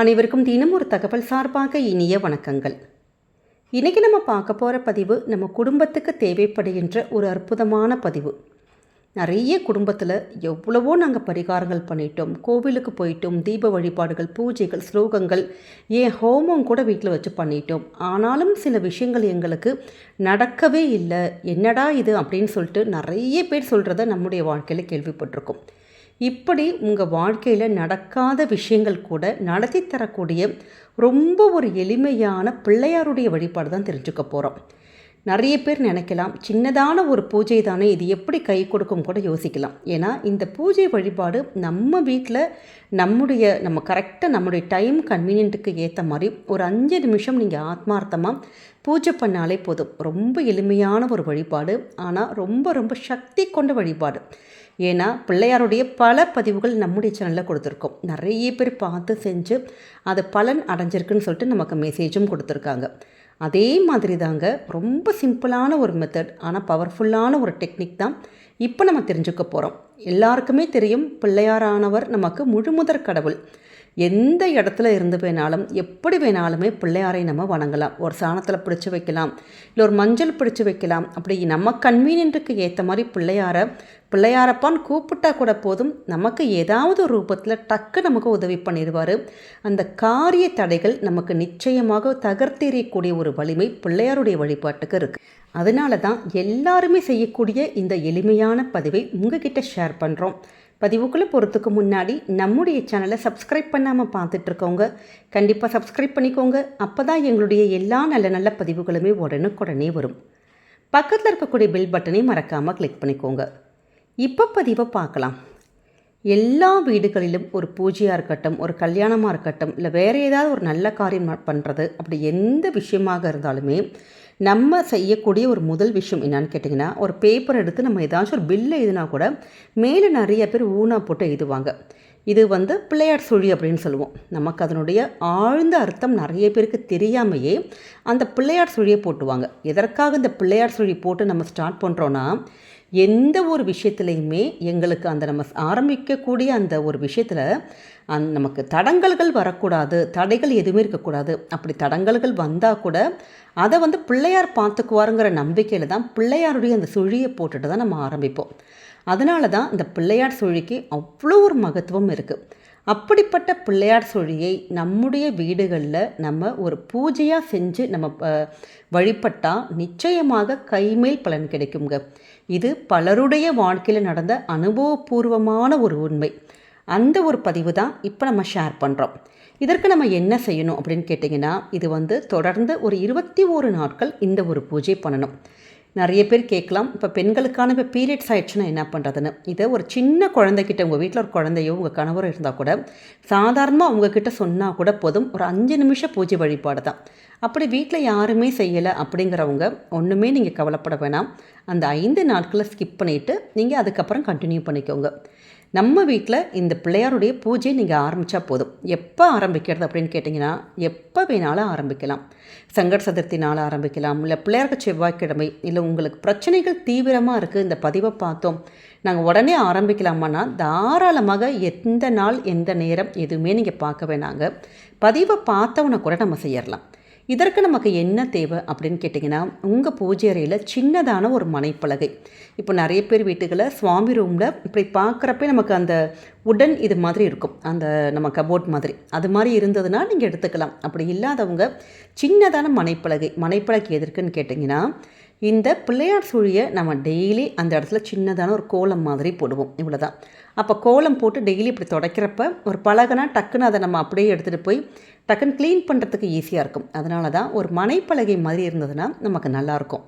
அனைவருக்கும் தினம் ஒரு தகவல் சார்பாக இனிய வணக்கங்கள். இன்றைக்கி நம்ம பார்க்க போகிற பதிவு நம்ம குடும்பத்துக்கு தேவைப்படுகின்ற ஒரு அற்புதமான பதிவு. நிறைய குடும்பத்தில் எவ்வளவோ நாங்கள் பரிகாரங்கள் பண்ணிட்டோம். கோவிலுக்கு போயிட்டோம். தீப வழிபாடுகள் பூஜைகள் ஸ்லோகங்கள் ஏன் ஹோமம் கூட வீட்டில் வச்சு பண்ணிட்டோம். ஆனாலும் சில விஷயங்கள் எங்களுக்கு நடக்கவே இல்லை. என்னடா இது அப்படின்னு சொல்லிட்டு நிறைய பேர் சொல்கிறத நம்முடைய வாழ்க்கையில் கேள்விப்பட்டிருக்கோம். இப்படி உங்கள் வாழ்க்கையில் நடக்காத விஷயங்கள் கூட நடத்தி தரக்கூடிய ரொம்ப ஒரு எளிமையான பிள்ளையாருடைய வழிபாடு தான் தெரிஞ்சுக்க போகிறோம் நிறைய பேர் நினைக்கலாம் சின்னதான ஒரு பூஜை தானே இது எப்படி கை கொடுக்கும் கூட யோசிக்கலாம். ஏன்னா இந்த பூஜை வழிபாடு நம்ம வீட்டில் நம்முடைய நம்ம கரெக்டாக நம்முடைய டைம் கன்வீனியன்ட்டுக்கு ஏற்ற மாதிரி ஒரு அஞ்சு நிமிஷம் நீங்கள் ஆத்மார்த்தமாக பூஜை பண்ணாலே போதும். ரொம்ப எளிமையான ஒரு வழிபாடு ஆனால் ரொம்ப ரொம்ப சக்தி கொண்ட வழிபாடு. ஏன்னா பிள்ளையாருடைய பல பதிவுகள் நம்முடைய சேனலில் கொடுத்துருக்கோம். நிறைய பேர் பார்த்து செஞ்சு அது பலன் அடைஞ்சிருக்குன்னு சொல்லிட்டு நமக்கு மெசேஜும் கொடுத்துருக்காங்க. அதே மாதிரி தாங்க ரொம்ப சிம்பிளான ஒரு மெத்தட் ஆனால் பவர்ஃபுல்லான ஒரு டெக்னிக் தான் இப்போ நம்ம தெரிஞ்சுக்க போகிறோம் எல்லாருக்குமே தெரியும் பிள்ளையாரானவர் நமக்கு முழுமுதற் கடவுள். எந்த இடத்துல இருந்து வேணாலும் எப்படி வேணாலுமே பிள்ளையாரை நம்ம வணங்கலாம். ஒரு சாணத்தில் பிடிச்சி வைக்கலாம் இல்லை ஒரு மஞ்சள் பிடிச்சி வைக்கலாம். அப்படி நம்ம கன்வீனியன்ட்டுக்கு ஏற்ற மாதிரி பிள்ளையாரை பிள்ளையாரப்பான்னு கூப்பிட்டா கூட போதும். நமக்கு ஏதாவது ஒரு ரூபத்தில் டக்கு நமக்கு உதவி பண்ணிடுவார். அந்த காரிய தடைகள் நமக்கு நிச்சயமாக தகர்த்தெறியக்கூடிய ஒரு வலிமை பிள்ளையாருடைய வழிபாட்டுக்கு இருக்குது அதனால தான் எல்லாருமே செய்யக்கூடிய இந்த எளிமையான பதிவை உங்ககிட்ட ஷேர் பண்ணுறோம் பதிவுக்குள்ளே போகிறதுக்கு முன்னாடி நம்முடைய சேனலை சப்ஸ்கிரைப் பண்ணாமல் பார்த்துட்ருக்கோங்க கண்டிப்பாக சப்ஸ்கிரைப் பண்ணிக்கோங்க. அப்போ தான் எங்களுடைய எல்லா நல்ல நல்ல பதிவுகளுமே உடனுக்குடனே வரும். பக்கத்தில் இருக்கக்கூடிய பெல் பட்டனை மறக்காமல் கிளிக் பண்ணிக்கோங்க. இப்போ பதிவை பார்க்கலாம். எல்லா வீடுகளிலும் ஒரு பூஜையாக இருக்கட்டும் ஒரு கல்யாணமாக இருக்கட்டும் இல்லை வேறு ஏதாவது ஒரு நல்ல காரியம் பண்ணுறது அப்படி எந்த விஷயமாக இருந்தாலுமே நம்ம செய்யக்கூடிய ஒரு முதல் விஷயம் என்னன்னு கேட்டிங்கன்னா ஒரு பேப்பர் எடுத்து நம்ம ஏதாச்சும் ஒரு பில்லு எழுதினா கூட மேலே நிறைய பேர் ஊனா போட்டு எழுதுவாங்க. இது வந்து பிள்ளையார் சுழி அப்படின்னு சொல்லுவோம். நமக்கு அதனுடைய ஆழ்ந்த அர்த்தம் நிறைய பேருக்கு தெரியாமையே அந்த பிள்ளையார் சுழியை போட்டுவாங்க. எதற்காக இந்த பிள்ளையார் சுழி போட்டு நம்ம ஸ்டார்ட் பண்ணுறோன்னா எந்த ஒரு விஷயத்துலையுமே எங்களுக்கு அந்த நம்ம ஆரம்பிக்கக்கூடிய அந்த ஒரு விஷயத்தில் அந் நமக்கு தடங்கல்கள் வரக்கூடாது தடைகள் எதுவுமே இருக்கக்கூடாது. அப்படி தடங்கல்கள் வந்தால் கூட அதை வந்து பிள்ளையார் பார்த்துக்குவாருங்கிற நம்பிக்கையில் தான் பிள்ளையாருடைய அந்த சுழியை போட்டுட்டு தான் நம்ம ஆரம்பிப்போம். அதனால தான் இந்த பிள்ளையார் சுழிக்கு அவ்வளோ ஒரு மகத்துவம் இருக்குது அப்படிப்பட்ட பிள்ளையார் சுழியை நம்முடைய வீடுகளில் நம்ம ஒரு பூஜையாக செஞ்சு நம்ம வழிபட்டால் நிச்சயமாக கைமேல் பலன் கிடைக்குங்க. இது பலருடைய வாழ்க்கையில் நடந்த அனுபவபூர்வமான ஒரு உண்மை. அந்த ஒரு பதிவு தான் இப்போ நம்ம ஷேர் பண்ணுறோம் இதற்கு நம்ம என்ன செய்யணும் அப்படின்னு கேட்டிங்கன்னா இது வந்து தொடர்ந்து ஒரு இருபத்தி ஓரு நாட்கள் இந்த ஒரு பூஜை பண்ணணும். நிறைய பேர் கேட்கலாம் இப்போ பெண்களுக்கான இப்போ பீரியட்ஸ் ஆயிடுச்சுன்னா என்ன பண்ணுறதுன்னு இதை ஒரு சின்ன குழந்தைக்கிட்ட உங்கள் வீட்டில் ஒரு குழந்தையோ உங்கள் கணவரோ இருந்தால் கூட சாதாரணமாக அவங்கக்கிட்ட சொன்னால் கூட போதும் ஒரு அஞ்சு நிமிஷம் பூஜை வழிபாடு தான். அப்படி வீட்டில் யாருமே செய்யலை அப்படிங்கிறவங்க ஒன்றுமே நீங்கள் கவலைப்பட வேணாம். அந்த ஐந்து நாட்களை ஸ்கிப் பண்ணிவிட்டு நீங்கள் அதுக்கப்புறம் கண்டினியூ பண்ணிக்கோங்க. நம்ம வீட்டில் இந்த பிள்ளையாருடைய பூஜை நீங்கள் ஆரம்பித்தா போதும். எப்போ ஆரம்பிக்கிறது அப்படின்னு கேட்டிங்கன்னா எப்போ வேணாலும் ஆரம்பிக்கலாம். சங்கட சதுர்த்தி நாள் ஆரம்பிக்கலாம் இல்லை பிள்ளையாருக்கு செவ்வாய்க்கிழமை இல்லை உங்களுக்கு பிரச்சனைகள் தீவிரமாக இருக்குது இந்த பதிவை பார்த்தோம் நாங்கள் உடனே ஆரம்பிக்கலாமான்னா தாராளமாக எந்த நாள் எந்த நேரம் எதுவுமே நீங்கள் பார்க்க வேணாங்க பதிவை பார்த்தவனை கூட நம்ம செய்யலாம் இதற்கு நமக்கு என்ன தேவை அப்படின்னு கேட்டிங்கன்னா உங்கள் பூஜை அறையில் சின்னதான ஒரு மனைப்பலகை. இப்போ நிறைய பேர் வீட்டுகளில் சுவாமி ரூமில் இப்படி பார்க்குறப்ப நமக்கு அந்த உடன் இது மாதிரி இருக்கும். அந்த நம்ம கபோர்ட் மாதிரி. அது மாதிரி இருந்ததுன்னா நீங்கள் எடுத்துக்கலாம். அப்படி இல்லாதவங்க சின்னதான மனைப்பலகை மனைப்பலகை எதற்குன்னு கேட்டிங்கன்னா இந்த பிள்ளையார் சுழியை நம்ம டெய்லி அந்த இடத்துல சின்னதான ஒரு கோலம் மாதிரி போடுவோம். இவ்வளோ தான் அப்போ கோலம் போட்டு டெய்லி இப்படி துடைக்கிறப்ப ஒரு பழகனா டக்குன்னு அதை நம்ம அப்படியே எடுத்துகிட்டு போய் டக்குன்னு க்ளீன் பண்ணுறதுக்கு ஈஸியாக இருக்கும். அதனால தான் ஒரு மனைப்பலகை மாதிரி இருந்ததுன்னா நமக்கு நல்லாயிருக்கும்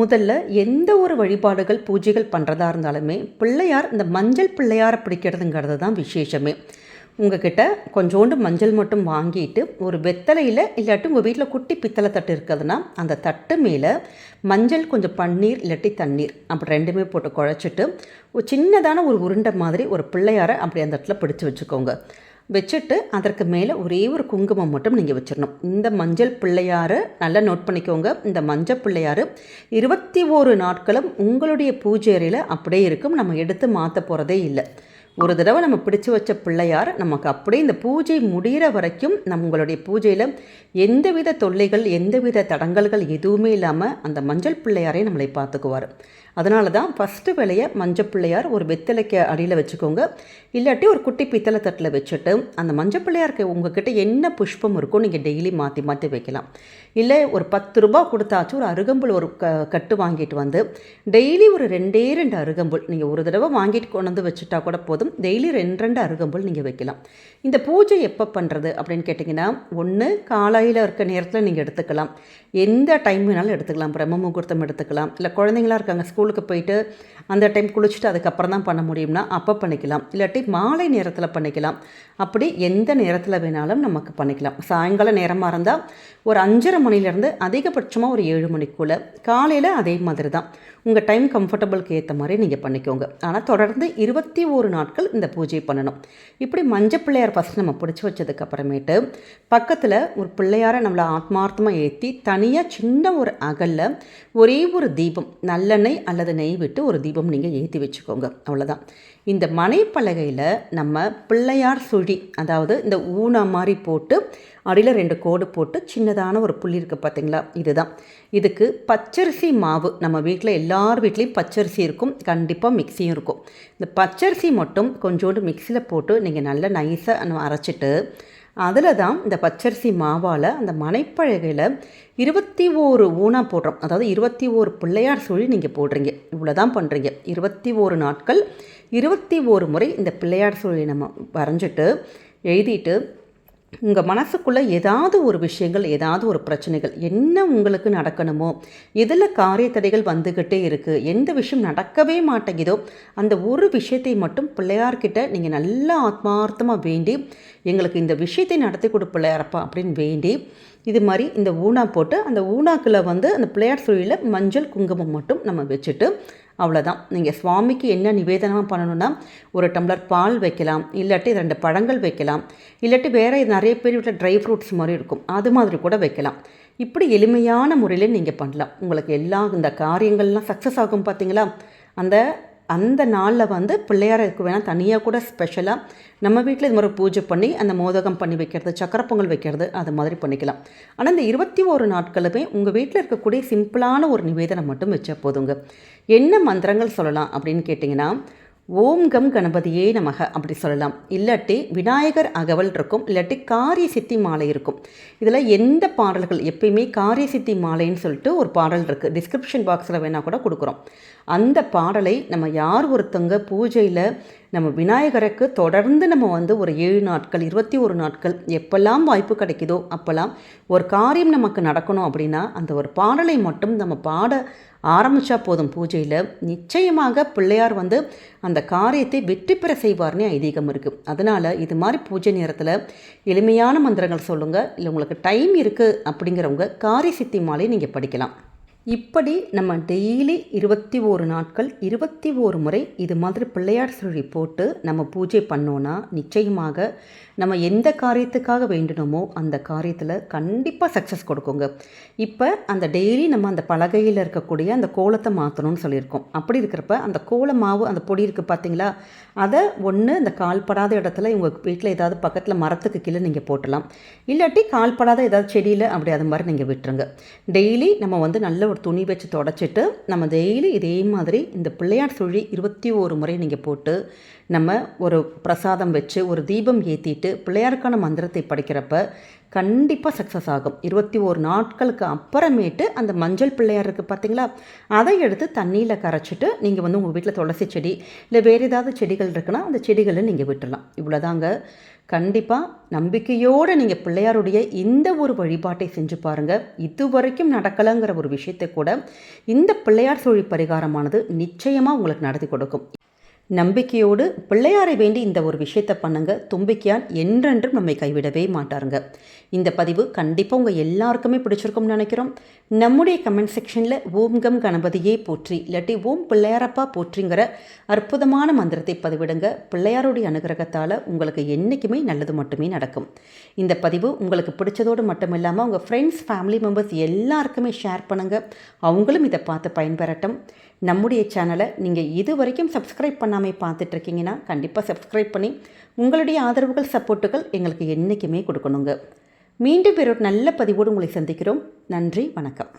முதல்ல எந்த ஒரு வழிபாடுகள் பூஜைகள் பண்ணுறதா இருந்தாலுமே பிள்ளையார் இந்த மஞ்சள் பிள்ளையாரை பிடிக்கிறதுங்கிறது தான் விசேஷமே. உங்ககிட்ட கொஞ்சோண்டு மஞ்சள் மட்டும் வாங்கிட்டு ஒரு வெத்தலையில் இல்லாட்டி உங்கள் வீட்டில் குட்டி பித்தளை தட்டு இருக்குதுன்னா அந்த தட்டு மேலே மஞ்சள் கொஞ்சம் பன்னீர் இல்லாட்டி தண்ணீர் அப்படி ரெண்டுமே போட்டு குழச்சிட்டு ஒரு சின்னதான ஒரு உருண்டை மாதிரி ஒரு பிள்ளையாரை அப்படி அந்த இடத்துல பிடிச்சி வச்சுக்கோங்க. வச்சுட்டு அதற்கு மேலே ஒரே ஒரு குங்குமம் மட்டும் நீங்கள் வச்சிடணும். இந்த மஞ்சள் பிள்ளையாறு நல்லா நோட் பண்ணிக்கோங்க. இந்த மஞ்சள் பிள்ளையார் இருபத்தி ஓரு நாட்களும் உங்களுடைய பூஜை அறையில் அப்படியே இருக்கும். நம்ம எடுத்து மாற்ற போகிறதே இல்லை. ஒரு தடவை நம்ம பிடிச்சு வச்ச பிள்ளையார் நமக்கு அப்படியே இந்த பூஜை முடிகிற வரைக்கும் நம்மளுடைய பூஜையில் எந்தவித தொல்லைகள் எந்தவித தடங்கல்கள் எதுவுமே இல்லாமல் அந்த மஞ்சள் பிள்ளையாரே நம்மளை பார்த்துக்குவார். அதனால தான் ஃபஸ்ட்டு வேலையை மஞ்சள் பிள்ளையார் ஒரு வெத்தலைக்கு அடியில் வச்சுக்கோங்க. இல்லாட்டி ஒரு குட்டி பித்தளை தட்டில் வச்சுட்டு அந்த மஞ்சள் பிள்ளையாருக்கு உங்ககிட்ட என்ன புஷ்பம் இருக்கோ நீங்கள் டெய்லி மாற்றி மாற்றி வைக்கலாம். இல்லை ஒரு பத்து ரூபா கொடுத்தாச்சும் ஒரு அருகம்புல் ஒரு க கட்டு வாங்கிட்டு வந்து டெய்லி ஒரு ரெண்டே ரெண்டு அருகம்புல் நீங்கள் ஒரு தடவை வாங்கிட்டு கொண்டு வந்து வச்சுட்டா கூட போதும். டெய்லி ரெண்டு ரெண்டு அருகம்புல் நீங்கள் வைக்கலாம். இந்த பூஜை எப்போ பண்ணுறது அப்படின்னு கேட்டிங்கன்னா ஒன்று காலையில் இருக்க நேரத்தில் நீங்கள் எடுத்துக்கலாம். எந்த டைம் வேணாலும் எடுத்துக்கலாம். பிரம்ம முகூர்த்தம் எடுத்துக்கலாம். இல்லை குழந்தைங்களாம் இருக்காங்க ஸ்கூலுக்கு போயிட்டு அந்த டைம் குளிச்சுட்டு அதுக்கப்புறம் தான் பண்ண முடியும்னா அப்போ பண்ணிக்கலாம். இல்லாட்டி மாலை நேரத்தில் பண்ணிக்கலாம். அப்படி எந்த நேரத்தில் வேணாலும் நமக்கு பண்ணிக்கலாம். சாயங்கால நேரமாக இருந்தால் ஒரு அஞ்சரை மணிலேருந்து அதிகபட்சமாக ஒரு ஏழு மணிக்குள்ளே காலையில் அதே மாதிரி தான் உங்கள் டைம் கம்ஃபர்டபுளுக்கு ஏற்ற மாதிரி நீங்கள் பண்ணிக்கோங்க. ஆனால் தொடர்ந்து இருபத்தி ஒரு நாட்கள் இந்த பூஜை பண்ணணும். இப்படி மஞ்சள் பிள்ளையார் ஃபஸ்ட் நம்ம பிடிச்சி வச்சதுக்கப்புறமேட்டு பக்கத்தில் ஒரு பிள்ளையாரை நம்மளை ஆத்மார்த்தமாக ஏற்றி தனியாக சின்ன ஒரு அகலில் ஒரே ஒரு தீபம் நல்லெண்ணெய் அல்லது நெய் விட்டு ஒரு தீபம் நீங்கள் ஏற்றி வச்சுக்கோங்க. அவ்வளோதான் இந்த மனைப்பலகையில் நம்ம பிள்ளையார் சுழி அதாவது இந்த ஊனா மாதிரி போட்டு அடியில் ரெண்டு கோடு போட்டு சின்னதான ஒரு புள்ளி இருக்குது பார்த்தீங்களா இதுதான். இதுக்கு பச்சரிசி மாவு. நம்ம வீட்டில் எல்லார் வீட்லேயும் பச்சரிசி இருக்கும். கண்டிப்பாக மிக்சியும் இருக்கும். இந்த பச்சரிசி மட்டும் கொஞ்சோண்டு மிக்சியில் போட்டு நீங்கள் நல்லா நைஸாக அரைச்சிட்டு அதில் தான் இந்த பச்சரிசி மாவால் அந்த மனைப்பழகையில் இருபத்தி ஓரு ஊனா போடுறோம். அதாவது இருபத்தி ஓரு பிள்ளையார் சொல்லி நீங்கள் போடுறீங்க. இவ்வளோ தான் பண்ணுறீங்க இருபத்தி ஓரு நாட்கள் இருபத்தி ஓரு முறை இந்த பிள்ளையார் சுழி நம்ம வரைஞ்சிட்டு எழுதிட்டு உங்கள் மனசுக்குள்ளே ஏதாவது ஒரு விஷயங்கள் ஏதாவது ஒரு பிரச்சனைகள் என்ன உங்களுக்கு நடக்கணுமோ எதில் காரியத்தடைகள் வந்துக்கிட்டே இருக்குது எந்த விஷயம் நடக்கவே மாட்டேங்குதோ அந்த ஒரு விஷயத்தை மட்டும் பிள்ளையார்கிட்ட நீங்கள் நல்லா ஆத்மார்த்தமாக வேண்டி எங்களுக்கு இந்த விஷயத்தை நடத்தி கொடு பிள்ளையாரப்பா அப்படின்னு வேண்டி இது மாதிரி இந்த ஊனா போட்டு அந்த ஊனாக்கில் வந்து அந்த பிள்ளையார் சுழியில் மஞ்சள் குங்குமம் மட்டும் நம்ம வச்சுட்டு அவ்வளோதான் நீங்கள் சுவாமிக்கு என்ன நிவேதனமாக பண்ணணும்னா ஒரு டம்ளர் பால் வைக்கலாம் இல்லாட்டி ரெண்டு பழங்கள் வைக்கலாம் இல்லாட்டி வேறு நிறைய பேர் வீட்டில் ட்ரை ஃப்ரூட்ஸ் மாதிரி இருக்கும் அது மாதிரி கூட வைக்கலாம். இப்படி எளிமையான முறையில் நீங்கள் பண்ணலாம். உங்களுக்கு எல்லா இந்த காரியங்கள்லாம் சக்ஸஸ் ஆகும் பார்த்தீங்களா அந்த அந்த நாளில் வந்து பிள்ளையாருக்கு வேணால் தனியாக கூட ஸ்பெஷலாக நம்ம வீட்டில் இது மாதிரி பூஜை பண்ணி அந்த மோதகம் பண்ணி வைக்கிறது சக்கரை பொங்கல் வைக்கிறது அது மாதிரி பண்ணிக்கலாம். ஆனால் இந்த இருபத்தி ஒரு நாட்களுமே உங்கள் வீட்டில் இருக்கக்கூடிய சிம்பிளான ஒரு நிவேதனம் மட்டும் வச்சா போதுங்க. என்ன மந்திரங்கள் சொல்லலாம் அப்படின்னு கேட்டிங்கன்னா ஓம் கம் கணபதியே நமக அப்படி சொல்லலாம். இல்லாட்டி விநாயகர் அகவல் இருக்கும் இல்லாட்டி காரிய சித்தி மாலை இருக்கும். இதில் எந்த பாடல்கள் எப்பயுமே காரிய சித்தி மாலைன்னு சொல்லிட்டு ஒரு பாடல் இருக்குது டிஸ்கிரிப்ஷன் பாக்ஸில் வேணால் கூட கொடுக்குறோம். அந்த பாடலை நம்ம யார் ஒருத்தங்க பூஜையில் நம்ம விநாயகருக்கு தொடர்ந்து நம்ம வந்து ஒரு ஏழு நாட்கள் இருபத்தி ஒரு நாட்கள் எப்பெல்லாம் வாய்ப்பு கிடைக்குதோ அப்போல்லாம் ஒரு காரியம் நமக்கு நடக்கணும் அப்படின்னா அந்த ஒரு பாடலை மட்டும் நம்ம பாட ஆரம்பித்தா போதும் பூஜையில். நிச்சயமாக பிள்ளையார் வந்து அந்த காரியத்தை வெற்றி பெற செய்வார்னே ஐதீகம் இருக்குது அதனால் இது மாதிரி பூஜை நேரத்தில் எளிமையான மந்திரங்கள் சொல்லுங்கள் இல்லை உங்களுக்கு டைம் இருக்குது அப்படிங்கிறவங்க காரிய சித்தி மாலை நீங்கள் படிக்கலாம். இப்படி நம்ம டெய்லி இருபத்தி ஓரு நாட்கள் இருபத்தி ஓரு முறை இது மாதிரி பிள்ளையார் சுழி போட்டு நம்ம பூஜை பண்ணோன்னா நிச்சயமாக நம்ம எந்த காரியத்துக்காக வேண்டணுமோ அந்த காரியத்தில் கண்டிப்பாக சக்ஸஸ் கொடுக்குங்க. இப்போ அந்த டெய்லி நம்ம அந்த பலகையில் இருக்கக்கூடிய அந்த கோலத்தை மாற்றணும்னு சொல்லியிருக்கோம். அப்படி இருக்கிறப்ப அந்த கோல மாவு அந்த பொடி இருக்குது பார்த்தீங்களா அதை ஒன்று இந்த கால்படாத இடத்துல உங்கள் வீட்டில் ஏதாவது பக்கத்தில் மரத்துக்கு கீழே நீங்கள் போட்டலாம். இல்லாட்டி கால்படாத ஏதாவது செடியில் அப்படி அது மாதிரி நீங்கள் விட்டுருங்க. டெய்லி நம்ம வந்து நல்ல ஒரு துணி வச்சு தொடச்சிட்டு நம்ம டெய்லி இதே மாதிரி இந்த பிள்ளையார் சுழி இருபத்தி ஒரு முறை நீங்கள் போட்டு நம்ம ஒரு பிரசாதம் வச்சு ஒரு தீபம் ஏற்றிட்டு பிள்ளையாருக்கான மந்திரத்தை படிக்கிறப்ப கண்டிப்பாக சக்ஸஸ் ஆகும். இருபத்தி ஓரு நாட்களுக்கு அப்புறமேட்டு அந்த மஞ்சள் பிள்ளையார் இருக்குது பார்த்தீங்களா அதை எடுத்து தண்ணியில் கரைச்சிட்டு நீங்கள் வந்து உங்கள் வீட்டில் துளசி செடி இல்லை வேறு ஏதாவது செடிகள் இருக்குன்னா அந்த செடிகளை நீங்கள் விட்டுடலாம் இவ்வளோதாங்க கண்டிப்பாக நம்பிக்கையோடு நீங்கள் பிள்ளையாருடைய இந்த ஒரு வழிபாட்டை செஞ்சு பாருங்கள் இது வரைக்கும் நடக்கலைங்கிற ஒரு விஷயத்தை கூட இந்த பிள்ளையார் சூழி பரிகாரமானது நிச்சயமாக உங்களுக்கு நடத்தி கொடுக்கும். நம்பிக்கையோடு பிள்ளையாரை வேண்டி இந்த ஒரு விஷயத்தை பண்ணுங்க. தும்பிக்கையால் என்றென்றும் நம்மை கைவிடவே மாட்டாருங்க. இந்த பதிவு கண்டிப்பாக உங்கள் எல்லாருக்குமே பிடிச்சிருக்கும்னு நினைக்கிறோம். நம்முடைய கமெண்ட் செக்ஷனில் ஓம் கம் கணபதியே போற்றி இல்லாட்டி ஓம் பிள்ளையாரப்பா போற்றிங்கிற அற்புதமான மந்திரத்தை பதிவிடுங்க. பிள்ளையாருடைய அனுகிரகத்தால் உங்களுக்கு என்றைக்குமே நல்லது மட்டுமே நடக்கும். இந்த பதிவு உங்களுக்கு பிடிச்சதோடு மட்டும் இல்லாமல் உங்கள் ஃப்ரெண்ட்ஸ் ஃபேமிலி மெம்பர்ஸ் எல்லாருக்குமே ஷேர் பண்ணுங்கள் அவங்களும் இதை பார்த்து பயன்பெறட்டும். நம்முடைய சேனலை நீங்கள் இது வரைக்கும் சப்ஸ்கிரைப் பண்ணாமல் பார்த்துட்ருக்கீங்கன்னா கண்டிப்பாக சப்ஸ்கிரைப் பண்ணி உங்களுடைய ஆதரவுகள் சப்போர்ட்டுகள் எங்களுக்கு என்றைக்குமே கொடுக்கணுங்க. மீண்டும் வேறொரு நல்ல பதிவோடு உங்களை சந்திக்கிறோம். நன்றி வணக்கம்.